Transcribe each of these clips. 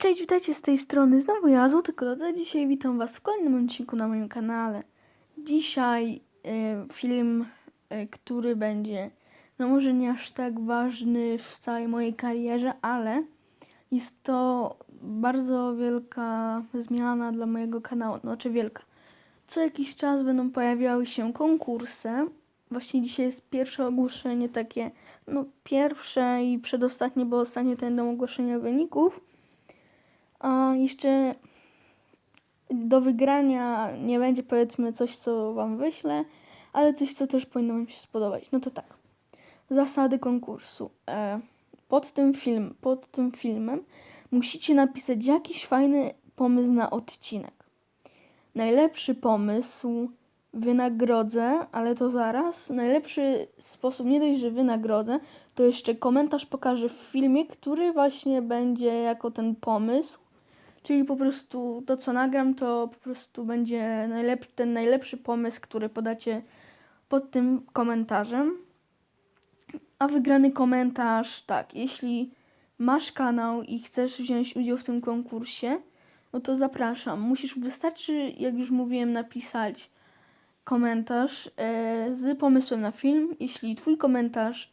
Cześć, witajcie z tej strony. Znowu ja, Złoty Klodze. Dzisiaj witam Was w kolejnym odcinku na moim kanale. Dzisiaj e, film, e, który będzie, no może nie aż tak ważny w całej mojej karierze, ale jest to bardzo wielka zmiana dla mojego kanału. Znaczy wielka. Co jakiś czas będą pojawiały się konkursy. Właśnie dzisiaj jest pierwsze ogłoszenie takie, no pierwsze i przedostatnie, bo ostatnie to będą ogłoszenia wyników. A jeszcze do wygrania nie będzie powiedzmy coś, co wam wyślę, ale coś, co też powinno wam się spodobać. No to tak. Zasady konkursu. E, pod tym film, pod tym filmem musicie napisać jakiś fajny pomysł na odcinek. Najlepszy pomysł wynagrodzę, ale to zaraz. Najlepszy sposób, nie dość, że wynagrodzę, to jeszcze komentarz pokażę w filmie, który właśnie będzie jako ten pomysł. Czyli po prostu to, co nagram, to po prostu będzie najlepszy, ten najlepszy pomysł, który podacie pod tym komentarzem. A wygrany komentarz, tak, jeśli masz kanał i chcesz wziąć udział w tym konkursie, no to zapraszam. Musisz, wystarczy, jak już mówiłem, napisać komentarz e, z pomysłem na film. Jeśli twój komentarz,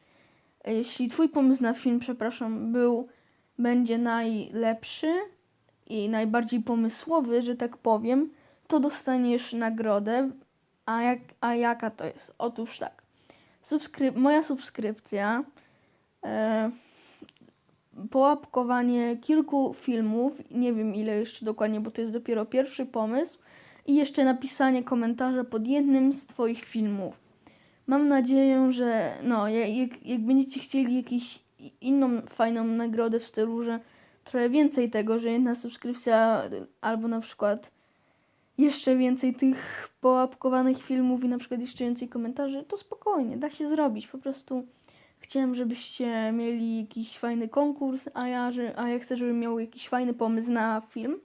e, jeśli twój pomysł na film, przepraszam, był, będzie najlepszy i najbardziej pomysłowy, że tak powiem, to dostaniesz nagrodę. A, jak, a jaka to jest? Otóż tak. Subskryp moja subskrypcja, e, połapkowanie kilku filmów, nie wiem ile jeszcze dokładnie, bo to jest dopiero pierwszy pomysł, i jeszcze napisanie komentarza pod jednym z Twoich filmów. Mam nadzieję, że no, jak, jak będziecie chcieli jakąś inną fajną nagrodę w stylu, że trochę więcej tego, że jedna subskrypcja albo na przykład jeszcze więcej tych połapkowanych filmów i na przykład jeszcze więcej komentarzy, to spokojnie, da się zrobić. Po prostu chciałem, żebyście mieli jakiś fajny konkurs, a ja, że, a ja chcę, żebym miał jakiś fajny pomysł na film.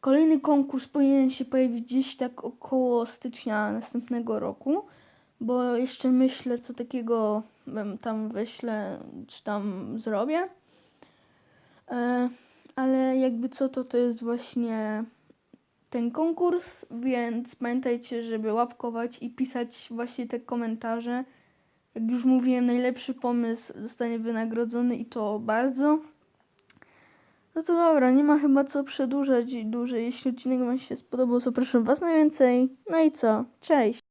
Kolejny konkurs powinien się pojawić gdzieś tak około stycznia następnego roku, bo jeszcze myślę, co takiego tam wyślę, czy tam zrobię. E, ale jakby co, to to jest właśnie ten konkurs, więc pamiętajcie, żeby łapkować i pisać właśnie te komentarze. Jak już mówiłem, najlepszy pomysł zostanie wynagrodzony i to bardzo. No to dobra, nie ma chyba co przedłużać dłużej. Jeśli odcinek Wam się spodobał, zapraszam Was na więcej. No i co? Cześć!